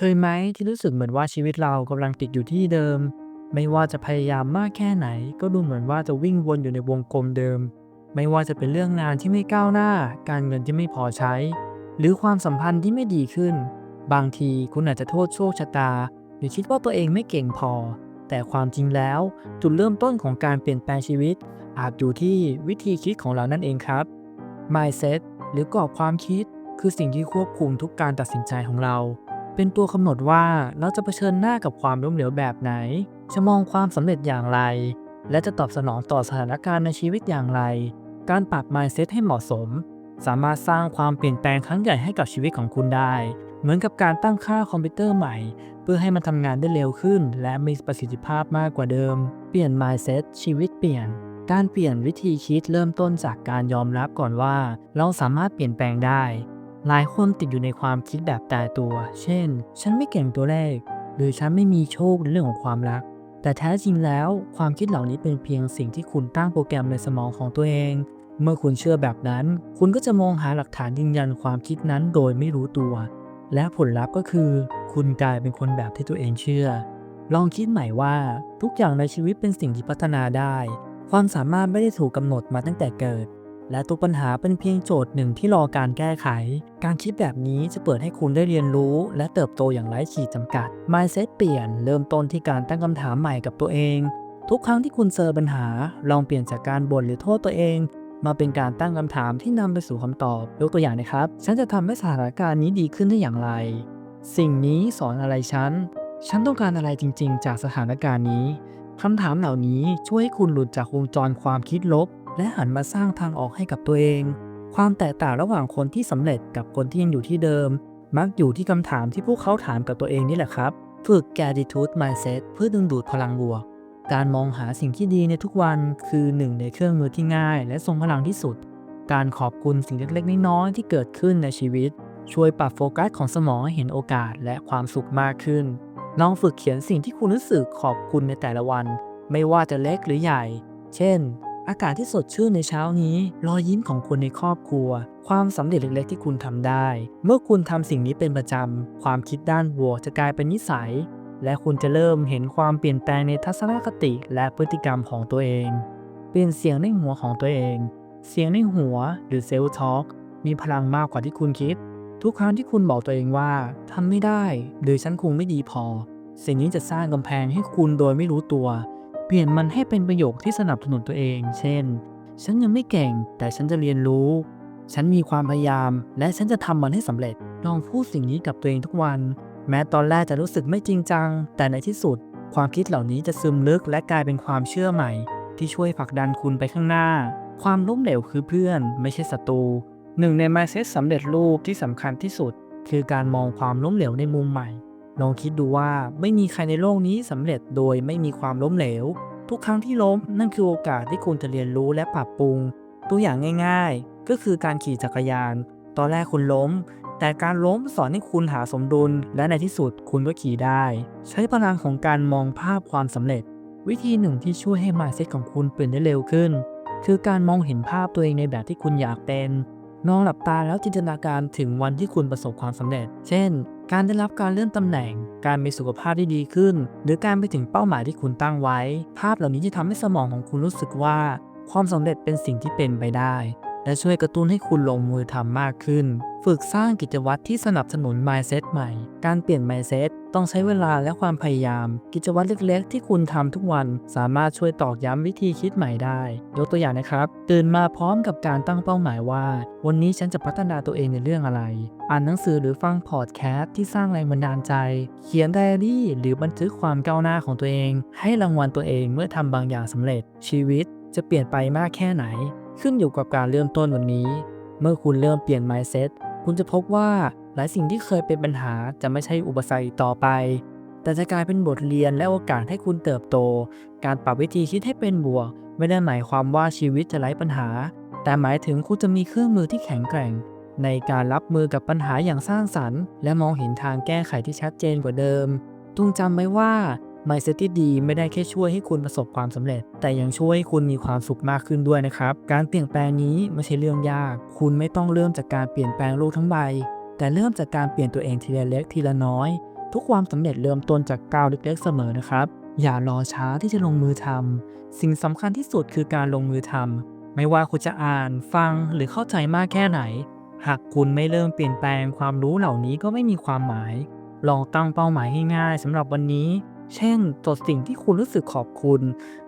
เคยไหมที่รู้สึกเหมือนว่าชีวิตเรากำลังติดอยู่ที่เดิม ไม่ว่าจะพยายามมากแค่ไหน ก็ดูเหมือนว่าจะวิ่งวนอยู่ในวงกลมเดิม ไม่ว่าจะเป็นเรื่องงานที่ไม่ก้าวหน้า การเงินที่ไม่พอใช้ หรือความสัมพันธ์ที่ไม่ดีขึ้น บางทีคุณอาจจะโทษโชคชะตา หรือคิดว่าตัวเองไม่เก่งพอ แต่ความจริงแล้ว จุดเริ่มต้นของการเปลี่ยนแปลงชีวิต อาจอยู่ที่วิธีคิดของเรานั่นเองครับ mindset หรือกรอบความคิด คือสิ่งที่ควบคุมทุกการตัดสินใจของเรา เป็นตัวกำหนดว่าเราจะเผชิญหน้ากับความล้มเหลวแบบไหน จะมองความสำเร็จอย่างไร และจะตอบสนองต่อสถานการณ์ในชีวิตอย่างไร การปรับ mindset ให้เหมาะสม สามารถสร้างความเปลี่ยนแปลงครั้งใหญ่ให้กับชีวิตของคุณได้ เหมือนกับการตั้งค่าคอมพิวเตอร์ใหม่ เพื่อให้มันทำงานได้เร็วขึ้น และมีประสิทธิภาพมากกว่าเดิม เปลี่ยน mindset ชีวิตเปลี่ยนการเปลี่ยนวิธีคิดเริ่มต้นจากการยอมรับก่อนว่า เราสามารถเปลี่ยนแปลงได้ หลายคนติดอยู่ในความคิดแบบตายตัว เช่น ฉันไม่เก่งตัวเลข หรือฉันไม่มีโชคในเรื่องของความรัก แต่แท้จริงแล้ว ความคิดเหล่านี้เป็นเพียงสิ่งที่คุณตั้งโปรแกรมในสมองของตัวเอง เมื่อคุณเชื่อแบบนั้น คุณก็จะมองหาหลักฐานยืนยันความคิดนั้นโดยไม่รู้ตัว และผลลัพธ์ก็คือ คุณกลายเป็นคนแบบที่ตัวเองเชื่อ ลองคิดใหม่ว่าทุกอย่างในชีวิตเป็นสิ่งที่พัฒนาได้ ความสามารถไม่ได้ถูกกำหนดมาตั้งแต่เกิด และตัวปัญหาเป็นเพียงโจทย์หนึ่งที่รอการแก้ไข การคิดแบบนี้จะเปิดให้คุณได้เรียนรู้ และเติบโตอย่างไร้ขีดจำกัด mindset เปลี่ยนเริ่มต้นที่การตั้งคำถามใหม่กับตัวเอง ทุกครั้งที่คุณเจอปัญหา ลองเปลี่ยนจากการบ่นหรือโทษตัวเอง มาเป็นการตั้งคำถามที่นำไปสู่คำตอบยกตัวอย่างนะครับ ฉันจะทำให้สถานการณ์นี้ดีขึ้นได้อย่างไร สิ่งนี้สอนอะไรฉัน ฉันต้องการอะไรจริง ๆ จากสถานการณ์นี้คำถามเหล่านี้ช่วยให้คุณหลุดจากวงจรความคิดลบ และหันมาสร้างทางออกให้กับตัวเอง ความแตกต่างระหว่างคนที่สำเร็จกับคนที่ยังอยู่ที่เดิม มักอยู่ที่คำถามที่พวกเขาถามกับตัวเองนี่แหละครับ ฝึก gratitude mindset เพื่อดึงดูดพลังบวก การมองหาสิ่งที่ดีในทุกวันคือหนึ่งในเครื่องมือที่ง่าย และทรงพลังที่สุด การขอบคุณสิ่งเล็กๆน้อยๆที่เกิดขึ้นในชีวิต ช่วยปรับโฟกัสของสมองให้เห็นโอกาสและความสุขมากขึ้นลองฝึกเขียนสิ่งที่คุณรู้สึกขอบคุณในแต่ละวัน ไม่ว่าจะเล็กหรือใหญ่ เช่น อากาศที่สดชื่นในเช้านี้ รอยยิ้มของคนในครอบครัว ความสำเร็จเล็กๆที่คุณทำได้ เมื่อคุณทำสิ่งนี้เป็นประจำความคิดด้านบวกจะกลายเป็นนิสัย และคุณจะเริ่มเห็นความเปลี่ยนแปลงในทัศนคติและพฤติกรรมของตัวเอง เปลี่ยนเสียงในหัวของตัวเอง เสียงในหัวหรือเซลล์ทอล์กมีพลังมากกว่าที่คุณคิด ทุกครั้งที่คุณบอกตัวเองว่าทำไม่ได้ หรือฉันคงไม่ดีพอ สิ่งนี้จะสร้างกำแพงให้คุณโดยไม่รู้ตัว เปลี่ยนมันให้เป็นประโยคที่สนับสนุนตัวเอง เช่น ฉันยังไม่เก่ง แต่ฉันจะเรียนรู้ ฉันมีความพยายาม และฉันจะทำมันให้สำเร็จ ลองพูดสิ่งนี้กับตัวเองทุกวัน แม้ตอนแรกจะรู้สึกไม่จริงจัง แต่ในที่สุด ความคิดเหล่านี้จะซึมลึกและกลายเป็นความเชื่อใหม่ ที่ช่วยผลักดันคุณไปข้างหน้า ความล้มเหลวคือเพื่อน ไม่ใช่ศัตรู หนึ่งใน mindset สำเร็จรูปที่สำคัญที่สุด คือการมองความล้มเหลวในมุมใหม่ ลองคิดดูว่าไม่มีใครในโลกนี้สำเร็จโดยไม่มีความล้มเหลว ทุกครั้งที่ล้มนั่นคือโอกาสที่คุณจะเรียนรู้และปรับปรุง ตัวอย่างง่ายๆ ก็คือการขี่จักรยาน ตอนแรกคุณล้ม แต่การล้มสอนให้คุณหาสมดุล และในที่สุดคุณก็ขี่ได้ ใช้พลังของการมองภาพความสำเร็จ วิธีหนึ่งที่ช่วยให้ mindset ของคุณเปลี่ยนได้เร็วขึ้น คือการมองเห็นภาพตัวเองในแบบที่คุณอยากเป็นลองหลับตาแล้วจินตนาการถึงวันที่คุณประสบความสำเร็จ เช่น การได้รับการเลื่อนตำแหน่ง การมีสุขภาพที่ดีขึ้น หรือการไปถึงเป้าหมายที่คุณตั้งไว้ ภาพเหล่านี้จะทำให้สมองของคุณรู้สึกว่า ความสำเร็จเป็นสิ่งที่เป็นไปได้ และช่วยกระตุ้นให้คุณลงมือทำมากขึ้น ฝึกสร้างกิจวัตรที่สนับสนุน mindset ใหม่ การเปลี่ยน mindset ต้องใช้เวลาและความพยายาม กิจวัตรเล็กๆ ที่คุณทำทุกวันสามารถช่วยตอกย้ำวิธีคิดใหม่ได้ ยกตัวอย่างนะครับ ตื่นมาพร้อมกับการตั้งเป้าหมายว่า วันนี้ฉันจะพัฒนาตัวเองในเรื่องอะไร อ่านหนังสือหรือฟังพอดแคสต์ที่สร้างแรงบันดาลใจ เขียนไดอารี่ หรือบันทึกความก้าวหน้าของตัวเอง ให้รางวัลตัวเองเมื่อทำบางอย่างสำเร็จชีวิตจะเปลี่ยนไปมากแค่ไหน ขึ้นอยู่กับการเริ่มต้นวันนี้ เมื่อคุณเริ่มเปลี่ยน mindset คุณจะพบว่าหลายสิ่งที่เคยเป็นปัญหาจะไม่ใช่อุปสรรคต่อไป แต่จะกลายเป็นบทเรียนและโอกาสให้คุณเติบโต การปรับวิธีคิดให้เป็นบวก ไม่ได้หมายความว่าชีวิตจะไร้ปัญหา แต่หมายถึงคุณจะมีเครื่องมือที่แข็งแกร่ง ในการรับมือกับปัญหาอย่างสร้างสรรค์ และมองเห็นทางแก้ไขที่ชัดเจนกว่าเดิมจงจำไว้ว่า mindset ที่ดีไม่ได้แค่ช่วยให้คุณประสบความสำเร็จ แต่ยังช่วยให้คุณมีความสุขมากขึ้นด้วยนะครับ การเปลี่ยนแปลงนี้ไม่ใช่เรื่องยาก คุณไม่ต้องเริ่มจากการเปลี่ยนแปลงโลกทั้งใบ แต่เริ่มจากการเปลี่ยนตัวเองทีละเล็กทีละน้อย ทุกความสำเร็จเริ่มต้นจากก้าวเล็กๆเสมอนะครับ อย่ารอช้าที่จะลงมือทำสิ่งสำคัญที่สุดคือการลงมือทำไม่ว่าคุณจะอ่านฟังหรือเข้าใจมากแค่ไหน หากคุณไม่เริ่มเปลี่ยนแปลงความรู้เหล่านี้ก็ไม่มีความหมาย ลองตั้งเป้าหมายง่ายๆสำหรับวันนี้ เช่นจดสิ่งที่คุณรู้สึกขอบคุณ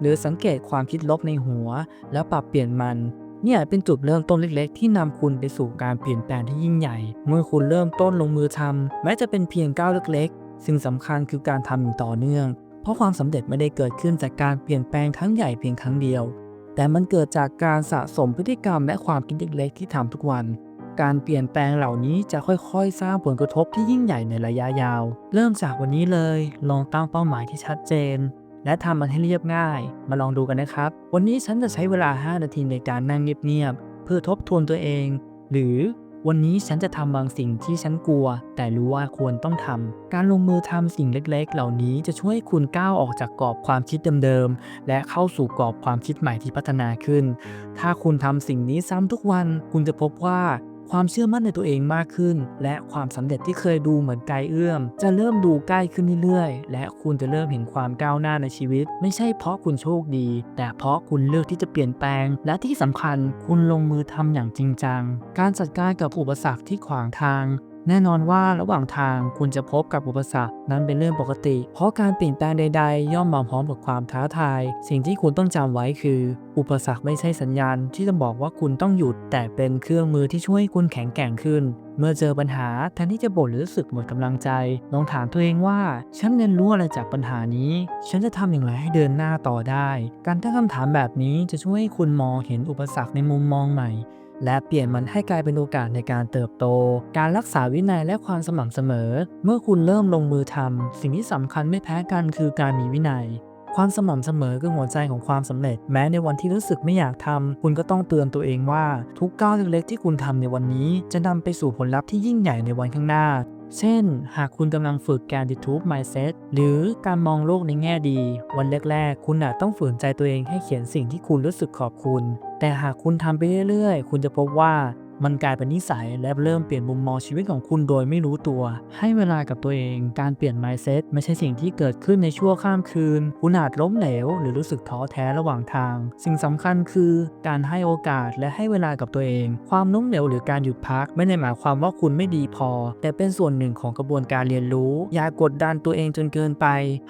หรือสังเกตความคิดลบในหัว แล้วปรับเปลี่ยนมัน เนี่ยเป็นจุดเริ่มต้นเล็กๆ ที่นำคุณไปสู่การเปลี่ยนแปลงที่ยิ่งใหญ่ เมื่อคุณเริ่มต้นลงมือทำแม้จะเป็นเพียงก้าวเล็กๆ สิ่งสำคัญคือการทำอย่างต่อเนื่อง เพราะความสำเร็จไม่ได้เกิดขึ้นจากการเปลี่ยนแปลงครั้งใหญ่เพียงครั้งเดียว แต่มันเกิดจากการสะสมพฤติกรรมและความคิดเล็กๆ ที่ทำทุกวัน การเปลี่ยนแปลงเหล่านี้จะค่อยๆ สร้างผลกระทบที่ยิ่งใหญ่ในระยะยาว เริ่มจากวันนี้เลย ลองตั้งเป้าหมายที่ชัดเจน และทำมันให้เรียบง่าย มาลองดูกันนะครับ วันนี้ฉันจะใช้เวลา 5 นาทีในการนั่งเงียบๆ เพื่อทบทวนตัวเอง หรือวันนี้ฉันจะทำบางสิ่งที่ฉันกลัว แต่รู้ว่าควรต้องทำ การลงมือทำสิ่งเล็กๆ เหล่านี้จะช่วยคุณก้าวออกจากกรอบความคิดเดิมๆ และเข้าสู่กรอบความคิดใหม่ที่พัฒนาขึ้น ถ้าคุณทำสิ่งนี้ซ้ำทุกวัน คุณจะพบว่า ความเชื่อมั่นในตัวเองมากขึ้น และความสำเร็จที่เคยดูเหมือนไกลเอื้อม จะเริ่มดูใกล้ขึ้นเรื่อยๆ และคุณจะเริ่มเห็นความก้าวหน้าในชีวิต ไม่ใช่เพราะคุณโชคดี แต่เพราะคุณเลือกที่จะเปลี่ยนแปลง และที่สำคัญคุณลงมือทำอย่างจริงจัง การจัดการกับอุปสรรคที่ขวางทาง แน่นอนว่าระหว่างทางคุณจะพบกับอุปสรรคนั้นเป็นเรื่องปกติ เพราะการเปลี่ยนแปลงใด ๆ ย่อมมาพร้อมกับความท้าทาย สิ่งที่คุณต้องจำไว้คือ อุปสรรคไม่ใช่สัญญาณ ที่จะบอกว่าคุณต้องหยุด แต่เป็นเครื่องมือที่ช่วยให้คุณแข็งแกร่งขึ้น เมื่อเจอปัญหาแทนที่จะบ่นหรือรู้สึกหมดกำลังใจ ลองถามตัวเองว่า ฉันเรียนรู้อะไรจากปัญหานี้ ฉันจะทำอย่างไรให้เดินหน้าต่อได้ การตั้งคำถามแบบนี้จะช่วยให้คุณมองเห็นอุปสรรคในมุมมองใหม่ และเปลี่ยนมันให้กลายเป็นโอกาสในการเติบโต การรักษาวินัยและความสม่ำเสมอ เมื่อคุณเริ่มลงมือทำสิ่งที่สำคัญไม่แพ้กันคือการมีวินัย ความสม่ำเสมอคือหัวใจของความสำเร็จ แม้ในวันที่รู้สึกไม่อยากทำคุณก็ต้องเตือนตัวเองว่า ทุกก้าวเล็กๆที่คุณทำในวันนี้ จะนำไปสู่ผลลัพธ์ที่ยิ่งใหญ่ในวันข้างหน้า เช่น หากคุณกำลังฝึกการ YouTube Mindset หรือการมองโลกในแง่ดี วันแรกๆ คุณอาจต้องฝืนใจตัวเองให้เขียนสิ่งที่คุณรู้สึกขอบคุณ แต่หากคุณทำไปเรื่อยๆ คุณจะพบว่า มันกลายเป็นนิสัยและเริ่มเปลี่ยนมุมมองชีวิตของคุณโดยไม่รู้ตัว ให้เวลากับตัวเอง การเปลี่ยน mindset ไม่ใช่สิ่งที่เกิดขึ้นในชั่วข้ามคืน คุณอาจล้มเหลว หรือรู้สึกท้อแท้ระหว่างทาง สิ่งสำคัญคือการให้โอกาสและให้เวลากับตัวเอง ความล้มเหลวหรือการหยุดพัก ไม่ได้หมายความว่าคุณไม่ดีพอ แต่เป็นส่วนหนึ่งของกระบวนการเรียนรู้ อย่ากดดันตัวเองจนเกินไป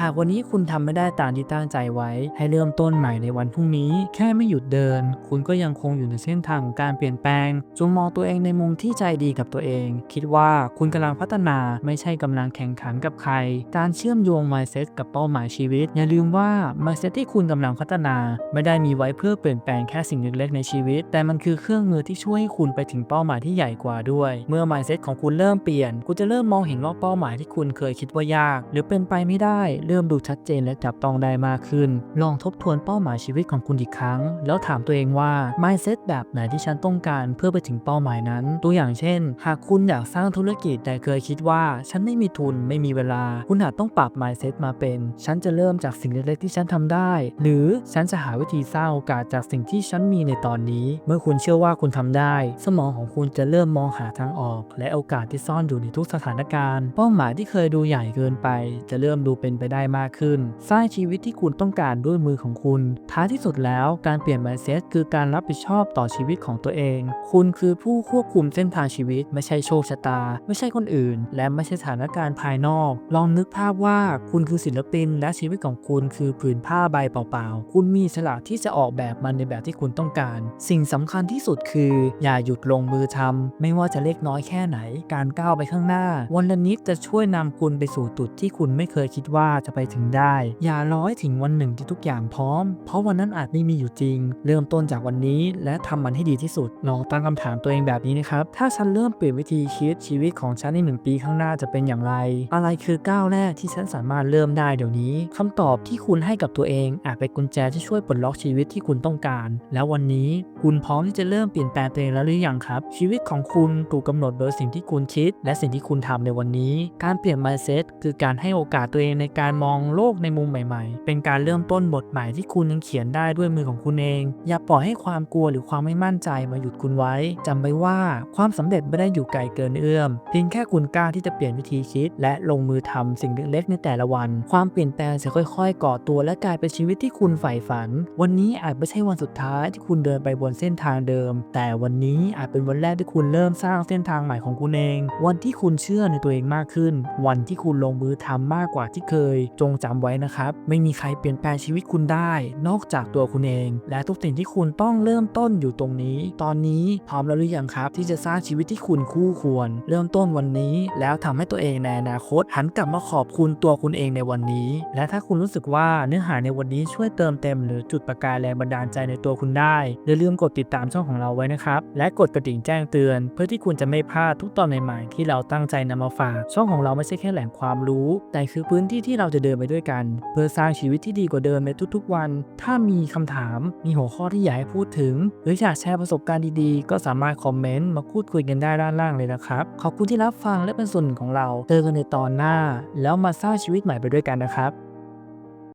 หากวันนี้คุณทำไม่ได้ตามที่ตั้งใจไว้ ให้เริ่มต้นใหม่ในวันพรุ่งนี้ แค่ไม่หยุดเดิน คุณก็ยังคงอยู่ในเส้นทางของการเปลี่ยนแปลงจงมองตัวเองในมุมที่ใจดีกับตัวเอง คิดว่าคุณกำลังพัฒนาไม่ใช่กำลังแข่งขันกับใคร การเชื่อมโยง mindset กับเป้าหมายชีวิต อย่าลืมว่า mindset ที่คุณกำลังพัฒนา ไม่ได้มีไว้เพื่อเปลี่ยนแปลงแค่สิ่งเล็กๆในชีวิต แต่มันคือเครื่องมือที่ช่วยให้คุณไปถึงเป้าหมายที่ใหญ่กว่าด้วย เมื่อ mindset ของคุณเริ่มเปลี่ยน คุณจะเริ่มมองเห็นว่าเป้าหมายที่คุณเคยคิดว่ายาก หรือเป็นไปไม่ได้ เริ่มดูชัดเจนและจับต้องได้มากขึ้น ลองทบทวนเป้าหมายชีวิตของคุณอีกครั้ง แล้วถามตัวเองว่า mindset แบบไหนที่ฉันต้องการเพื่อไปถึงเป้าหมายนั้น ตัวอย่างเช่น หากคุณอยากสร้างธุรกิจแต่เคยคิดว่า ฉันไม่มีทุนไม่มีเวลา คุณอาจต้องปรับ mindset มาเป็น ฉันจะเริ่มจากสิ่งเล็กๆที่ฉันทำได้ หรือฉันจะหาวิธีสร้างโอกาสจากสิ่งที่ฉันมีในตอนนี้ เมื่อคุณเชื่อว่าคุณทำได้ สมองของคุณจะเริ่มมองหาทางออก และโอกาสที่ซ่อนอยู่ในทุกสถานการณ์ เป้าหมายที่เคยดูใหญ่เกินไป จะเริ่มดูเป็นไปได้มากขึ้น สร้างชีวิตที่คุณต้องการด้วยมือของคุณ ท้ายที่สุดแล้วการเปลี่ยน mindset คือการรับผิดชอบต่อชีวิตของตัวเอง คุณคือือผู้ควบคุมเส้นทางชีวิต ไม่ใช่โชคชะตา ไม่ใช่คนอื่น และไม่ใช่สถานการณ์ภายนอก ลองนึกภาพว่าคุณคือศิลปิน และชีวิตของคุณคือผืนผ้าใบเปล่าๆ คุณมีอิสละที่จะออกแบบมันในแบบที่คุณต้องการ สิ่งสำคัญที่สุดคือ อย่าหยุดลงมือทำไม่ว่าจะเล็กน้อยแค่ไหน การก้าวไปข้างหน้า วันละนิดจะช่วยนำคุณไปสู่จุดที่คุณไม่เคยคิดว่าจะไปถึงได้ อย่ารอให้ถึงวันหนึ่งที่ทุกอย่างพร้อม เพราะวันนั้นอาจไม่มีอยู่จริง เริ่มต้นจากวันนี้และทำมันให้ดีที่สุดลองตั้งคำถามตัวเองแบบนี้นะครับ ถ้าฉันเริ่มเปลี่ยนวิธีคิดชีวิตของฉันในหนึ่งปีข้างหน้าจะเป็นอย่างไร อะไรคือก้าวแรกที่ฉันสามารถเริ่มได้เดี๋ยวนี้คำตอบที่คุณให้กับตัวเอง อาจเป็นกุญแจที่ช่วยปลดล็อกชีวิตที่คุณต้องการ แล้ววันนี้คุณพร้อมที่จะเริ่มเปลี่ยนแปลงตัวเองแล้วหรือยังครับ ชีวิตของคุณถูกกำหนดโดยสิ่งที่คุณคิด และสิ่งที่คุณทำในวันนี้ การเปลี่ยน mindset คือการให้โอกาสตัวเองในการมองโลกในมุมใหม่ๆ เป็นการเริ่มต้นบทใหม่ที่คุณยังเขียนได้ด้วยมือของคุณเอง อย่าปล่อยให้ความกลัวหรือความไม่มั่นใจมาหยุดคุณไว้จำไว้ว่าความสำเร็จไม่ได้อยู่ไกลเกินเอื้อม เพียงแค่คุณกล้าที่จะเปลี่ยนวิธีคิด และลงมือทำสิ่งเล็กๆในแต่ละวัน ความเปลี่ยนแปลงจะค่อย ๆ ก่อตัวและกลายเป็นชีวิตที่คุณใฝ่ฝัน วันนี้อาจไม่ใช่วันสุดท้ายที่คุณเดินไปบนเส้นทางเดิม แต่วันนี้อาจเป็นวันแรกที่คุณเริ่มสร้างเส้นทางใหม่ของคุณเอง วันที่คุณเชื่อในตัวเองมากขึ้น วันที่คุณลงมือทำมากกว่าที่เคย จงจำไว้นะครับ ไม่มีใครเปลี่ยนแปลงชีวิตคุณได้ นอกจากตัวคุณเอง และทุกสิ่งที่คุณต้องเริ่มต้นอยู่ตรงนี้ ตอนนี้พร้อมแล้วหรือยังครับ ที่จะสร้างชีวิตที่คุณคู่ควร เริ่มต้นวันนี้ แล้วทำให้ตัวเองในอนาคต หันกลับมาขอบคุณตัวคุณเองในวันนี้ และถ้าคุณรู้สึกว่าเนื้อหาในวันนี้ช่วยเติมเต็ม หรือจุดประกายแรงบันดาลใจในตัวคุณได้อย่าลืมกดติดตามช่องของเราไว้นะครับและกดกระดิ่งแจ้งเตือน เพื่อที่คุณจะไม่พลาดทุกตอนใหม่ๆที่เราตั้งใจนำมาฝากช่องของเราไม่ใช่แค่แหล่งความรู้ แต่คือพื้นที่ที่เราจะเดินไปด้วยกัน เพื่อสร้างชีวิตที่ดีกว่าเดิมในทุกๆวัน ถ้ามีคำถามมีหัวข้อที่อยากให้พูดถึง หรืออยากแชร์ประสบการณ์ดีๆ ก็สามารถคอมเมนต์มาพูดคุยกันได้ด้านล่างเลยนะครับ ขอบคุณที่รับฟังและเป็นส่วนหนึ่งของเรา เจอกันในตอนหน้า แล้วมาสร้างชีวิตใหม่ไปด้วยกันนะครับ